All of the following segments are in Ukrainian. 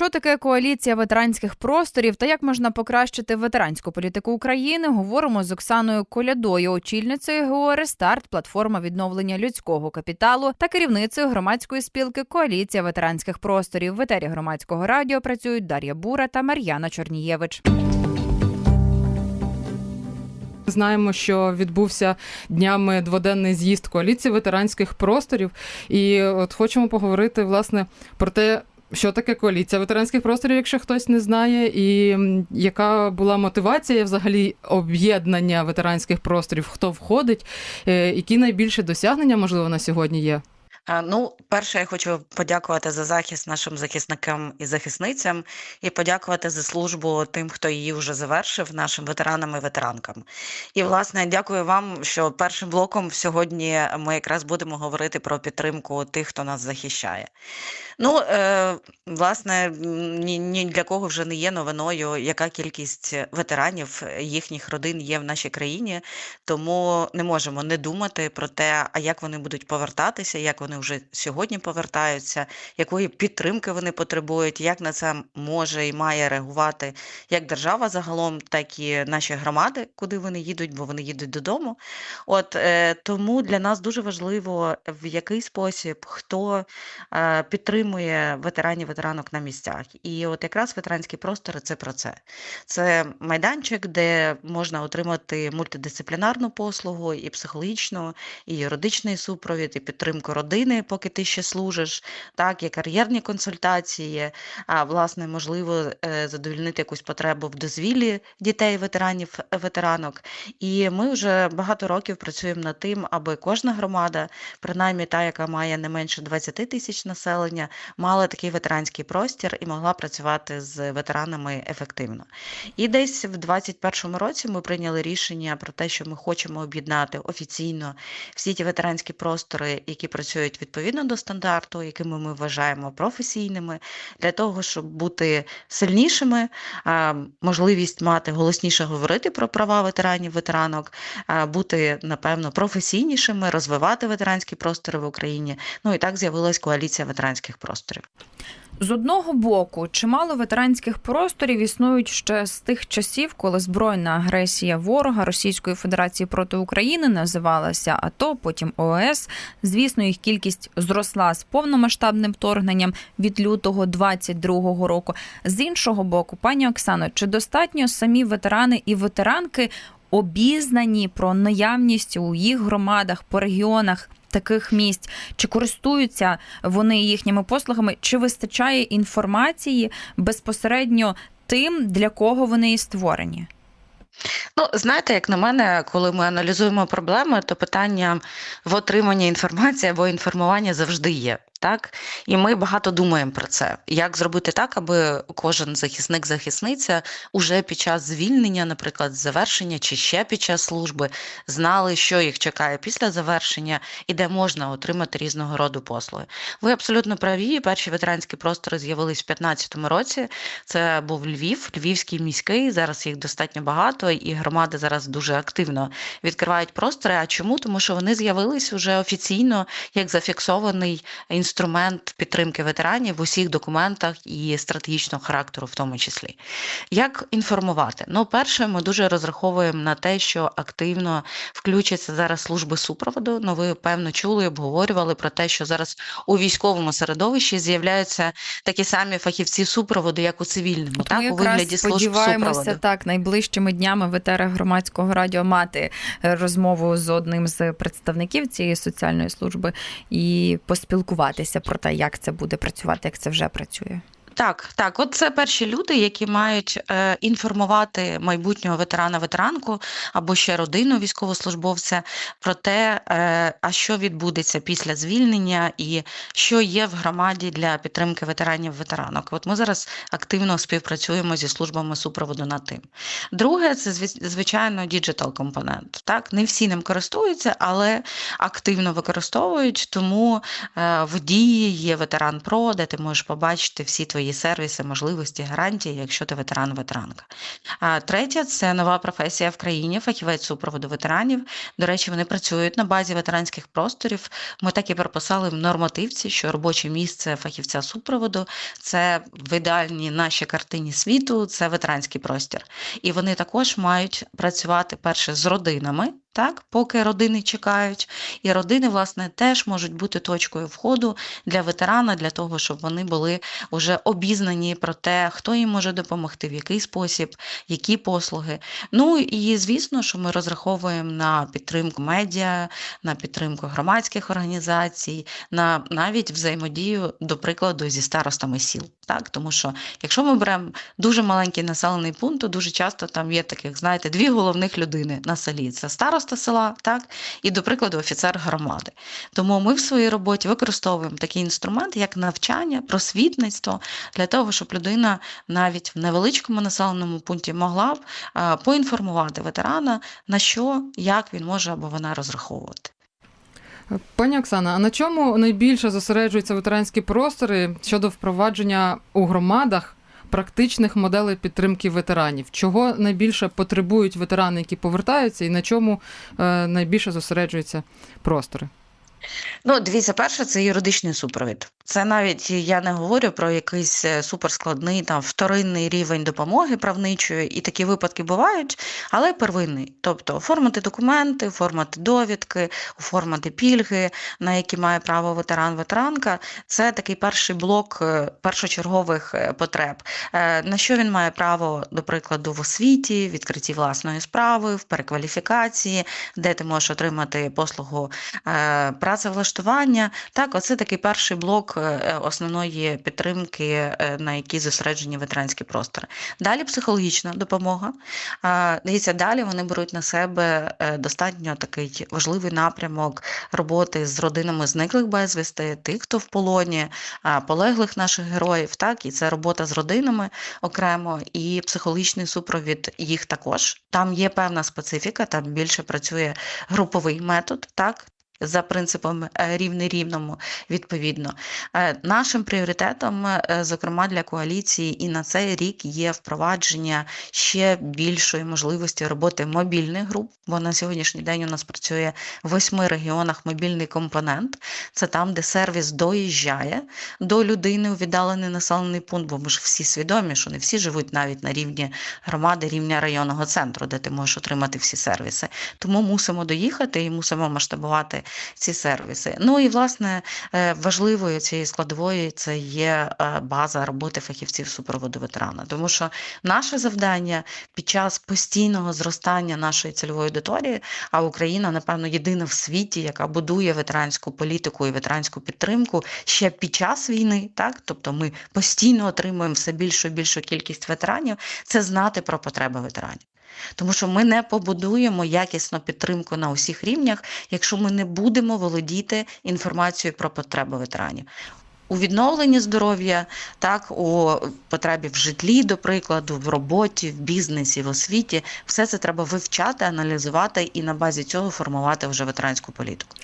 Що таке коаліція ветеранських просторів та як можна покращити ветеранську політику України? Говоримо з Оксаною Колядою, очільницею ГО «Рестарт», платформа відновлення людського капіталу та керівницею громадської спілки Коаліція ветеранських просторів. В етері громадського радіо працюють Дар'я Бура та Мар'яна Чорнієвич. Знаємо, що відбувся днями дводенний з'їзд коаліції ветеранських просторів, і от хочемо поговорити власне про те. Що таке коаліція ветеранських просторів, якщо хтось не знає, і яка була мотивація взагалі об'єднання ветеранських просторів, хто входить, е, які найбільше досягнення, можливо, на сьогодні є? Ну, перше, я хочу подякувати за захист нашим захисникам і захисницям, і подякувати за службу тим, хто її вже завершив, нашим ветеранам і ветеранкам. І, власне, дякую вам, що першим блоком сьогодні ми якраз будемо говорити про підтримку тих, хто нас захищає. Ну, е, власне, ні, ні для кого вже не є новиною, яка кількість ветеранів, їхніх родин є в нашій країні, тому не можемо не думати про те, а як вони будуть повертатися, як вони вже сьогодні повертаються, якої підтримки вони потребують, як на це може і має реагувати як держава загалом, так і наші громади, куди вони їдуть, бо вони їдуть додому. От е, тому для нас дуже важливо, в який спосіб хто е, підтримує ветеранів, ветеранок на місцях. І от якраз ветеранські простори це про це. Це майданчик, де можна отримати мультидисциплінарну послугу, і психологічну, і юридичний супровід, і підтримку родини, поки ти ще служиш, так, і кар'єрні консультації, а власне, можливо, е, задовільнити якусь потребу в дозвіллі дітей, ветеранів, ветеранок. І ми вже багато років працюємо над тим, аби кожна громада, принаймні та, яка має не менше 20 тисяч населення, мала такий ветеранський простір і могла працювати з ветеранами ефективно. І десь в 2021 році ми прийняли рішення про те, що ми хочемо об'єднати офіційно всі ті ветеранські простори, які працюють відповідно до стандарту, якими ми вважаємо професійними, для того, щоб бути сильнішими, можливість мати голосніше говорити про права ветеранів, ветеранок, бути напевно професійнішими, розвивати ветеранські простори в Україні. Ну і так з'явилась коаліція ветеранських просторів. З одного боку, чимало ветеранських просторів існують ще з тих часів, коли збройна агресія ворога Російської Федерації проти України називалася АТО, потім ООС. Звісно, їх кількість зросла з повномасштабним вторгненням від лютого 22-го року. З іншого боку, пані Оксано, чи достатньо самі ветерани і ветеранки обізнані про наявність у їх громадах по регіонах? Таких місць чи користуються вони їхніми послугами, чи вистачає інформації безпосередньо тим, для кого вони і створені? Ну, знаєте, як на мене, коли ми аналізуємо проблеми, то питання в отриманні інформації або інформування завжди є. Так, і ми багато думаємо про це. Як зробити так, аби кожен захисник, захисниця уже під час звільнення, наприклад, завершення чи ще під час служби, знали, що їх чекає після завершення і де можна отримати різного роду послуги. Ви абсолютно праві. Перші ветеранські простори з'явились в 2015 році. Це був Львів, Львівський міський. Зараз їх достатньо багато, і громади зараз дуже активно відкривають простори. А чому? Тому що вони з'явились уже офіційно як зафіксований інструмент інструмент підтримки ветеранів в усіх документах і стратегічного характеру, в тому числі. Як інформувати? Ну, перше, ми дуже розраховуємо на те, що активно включаться зараз служби супроводу. Ну, ви певно чули, обговорювали про те, що зараз у військовому середовищі з'являються такі самі фахівці супроводу, як у цивільному, От так ми у вигляді служб сподіваємося супроводу. так найближчими днями в етерах громадського радіо мати е, розмову з одним з представників цієї соціальної служби і поспілкуватися про те, як це буде працювати, як це вже працює. Так, так, от це перші люди, які мають е, інформувати майбутнього ветерана ветеранку або ще родину військовослужбовця про те, е, а що відбудеться після звільнення і що є в громаді для підтримки ветеранів ветеранок. От ми зараз активно співпрацюємо зі службами супроводу над тим. Друге, це звичайно діджитал компонент. Так, не всі ним користуються, але активно використовують. Тому е, в дії є ветеран Про, де ти можеш побачити всі твої свої сервіси, можливості, гарантії, якщо ти ветеран ветеранка. А третє це нова професія в країні, фахівець супроводу ветеранів. До речі, вони працюють на базі ветеранських просторів. Ми так і прописали в нормативці, що робоче місце фахівця супроводу це в ідеальній нашій картині світу, це ветеранський простір. І вони також мають працювати перше з родинами. Так, поки родини чекають, і родини, власне, теж можуть бути точкою входу для ветерана, для того, щоб вони були вже обізнані про те, хто їм може допомогти, в який спосіб, які послуги. Ну і звісно, що ми розраховуємо на підтримку медіа, на підтримку громадських організацій, на навіть взаємодію, до прикладу, зі старостами сіл. Так, тому що якщо ми беремо дуже маленький населений пункт, то дуже часто там є таких, знаєте, дві головних людини на селі: це староста села, так, і, до прикладу, офіцер громади. Тому ми в своїй роботі використовуємо такий інструмент, як навчання, просвітництво, для того, щоб людина навіть в невеличкому населеному пункті могла б поінформувати ветерана, на що, як він може або вона розраховувати. Пані Оксана, а на чому найбільше зосереджуються ветеранські простори щодо впровадження у громадах практичних моделей підтримки ветеранів? Чого найбільше потребують ветерани, які повертаються, і на чому е, найбільше зосереджуються простори? Ну, дивіться, перше, це юридичний супровід. Це навіть я не говорю про якийсь е, суперскладний там вторинний рівень допомоги правничої, і такі випадки бувають, але первинний. Тобто оформити документи, оформити довідки, оформити пільги, на які має право ветеран-ветеранка. Це такий перший блок е, першочергових е, потреб. На що він має право, до прикладу, в освіті, відкритті власної справи, в перекваліфікації, де ти можеш отримати послугу працевлаштування. Так, оце такий перший блок основної підтримки, е, на якій зосереджені ветеранські простори. Далі психологічна допомога. Дивіться, далі вони беруть на себе е, достатньо такий важливий напрямок роботи з родинами зниклих безвісти, тих, хто в полоні, полеглих наших героїв. Так, і це робота з родинами окремо, і психологічний супровід їх також. Там є певна специфіка, там більше працює груповий метод, так. За принципом е, рівний рівному, відповідно, Е, нашим пріоритетом, е, зокрема для коаліції, і на цей рік є впровадження ще більшої можливості роботи мобільних груп. Бо на сьогоднішній день у нас працює в восьми регіонах мобільний компонент. Це там, де сервіс доїжджає до людини у віддалений населений пункт. Бо ми ж всі свідомі, що не всі живуть навіть на рівні громади, рівня районного центру, де ти можеш отримати всі сервіси. Тому мусимо доїхати і мусимо масштабувати ці сервіси. Ну і власне е, важливою цієї складової це є е, база роботи фахівців супроводу ветерана. Тому що наше завдання під час постійного зростання нашої цільової аудиторії, а Україна, напевно, єдина в світі, яка будує ветеранську політику і ветеранську підтримку ще під час війни, так тобто ми постійно отримуємо все більшу і більшу кількість ветеранів, це знати про потреби ветеранів. Тому що ми не побудуємо якісну підтримку на усіх рівнях, якщо ми не будемо володіти інформацією про потреби ветеранів. У відновленні здоров'я, так у потребі в житлі, до прикладу, в роботі, в бізнесі, в освіті, все це треба вивчати, аналізувати і на базі цього формувати вже ветеранську політику.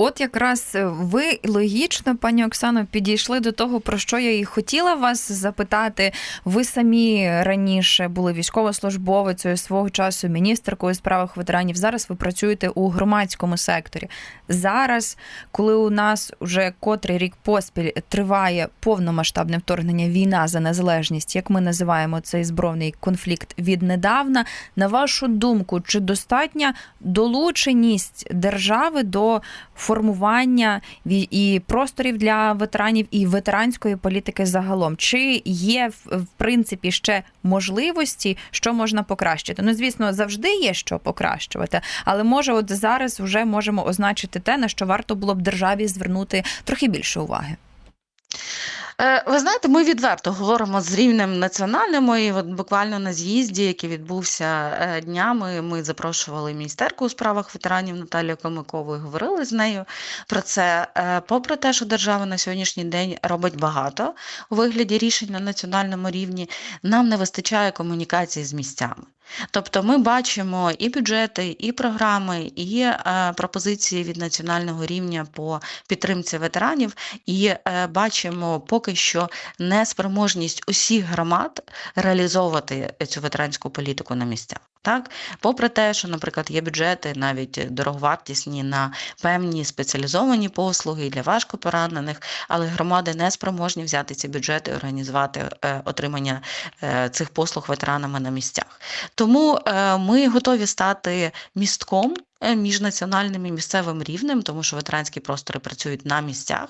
От якраз ви логічно, пані Оксано, підійшли до того, про що я і хотіла вас запитати. Ви самі раніше були військовослужбовицею свого часу, міністеркою справах ветеранів. Зараз ви працюєте у громадському секторі. Зараз, коли у нас вже котрий рік поспіль триває повномасштабне вторгнення, війна за незалежність, як ми називаємо цей збройний конфлікт віднедавна. На вашу думку, чи достатня долученість держави до формування і просторів для ветеранів, і ветеранської політики загалом. Чи є в принципі ще можливості, що можна покращити? Ну, звісно, завжди є що покращувати, але може, от зараз вже можемо означити те, на що варто було б державі звернути трохи більше уваги. Е, Ви знаєте, ми відверто говоримо з рівнем національним. І от буквально на з'їзді, який відбувся е, днями, ми запрошували міністерку у справах ветеранів Наталію Комикову і говорили з нею про це. Е, Попри те, що держава на сьогоднішній день робить багато у вигляді рішень на національному рівні, нам не вистачає комунікації з місцями. Тобто ми бачимо і бюджети, і програми, і е, пропозиції від національного рівня по підтримці ветеранів, і е, бачимо поки що неспроможність усіх громад реалізовувати цю ветеранську політику на місцях. Так, попри те, що, наприклад, є бюджети навіть дороговартісні на певні спеціалізовані послуги для важкопоранених, але громади не спроможні взяти ці бюджети і організувати е, отримання е, цих послуг ветеранами на місцях. Тому е, ми готові стати містком. Е, Між національним і місцевим рівнем, тому що ветеранські простори працюють на місцях,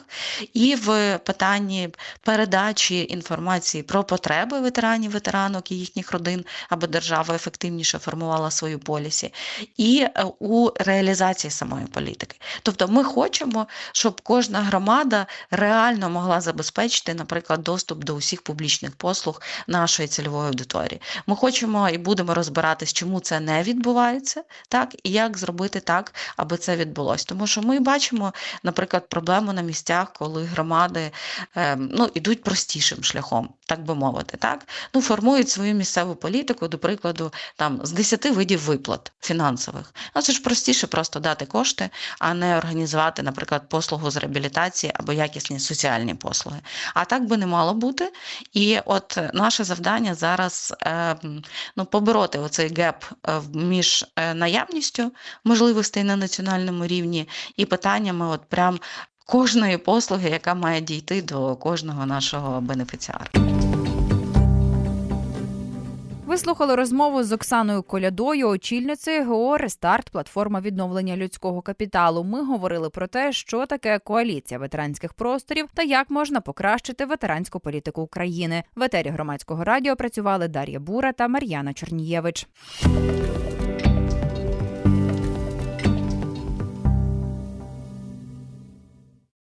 і в питанні передачі інформації про потреби ветеранів, ветеранок і їхніх родин, аби держава ефективніше формувала свою полісі, і е, у реалізації самої політики. Тобто, ми хочемо, щоб кожна громада реально могла забезпечити, наприклад, доступ до усіх публічних послуг нашої цільової аудиторії. Ми хочемо і будемо розбиратись, чому це не відбувається, так і як зробити так, аби це відбулося. Тому що ми бачимо, наприклад, проблему на місцях, коли громади е, ну, ідуть простішим шляхом, так би мовити, так ну формують свою місцеву політику, до прикладу, там з 10 видів виплат фінансових. Ну це ж простіше просто дати кошти, а не організувати, наприклад, послугу з реабілітації або якісні соціальні послуги. А так би не мало бути. І от наше завдання зараз е, ну, побороти оцей геп е, між е, наявністю можливостей на національному рівні і питаннями, от прям. Кожної послуги, яка має дійти до кожного нашого бенефіціара. Ви слухали розмову з Оксаною Колядою, очільницею ГО Рестарт, платформа відновлення людського капіталу. Ми говорили про те, що таке коаліція ветеранських просторів та як можна покращити ветеранську політику України. В етері громадського радіо працювали Дар'я Бура та Мар'яна Чернієвич.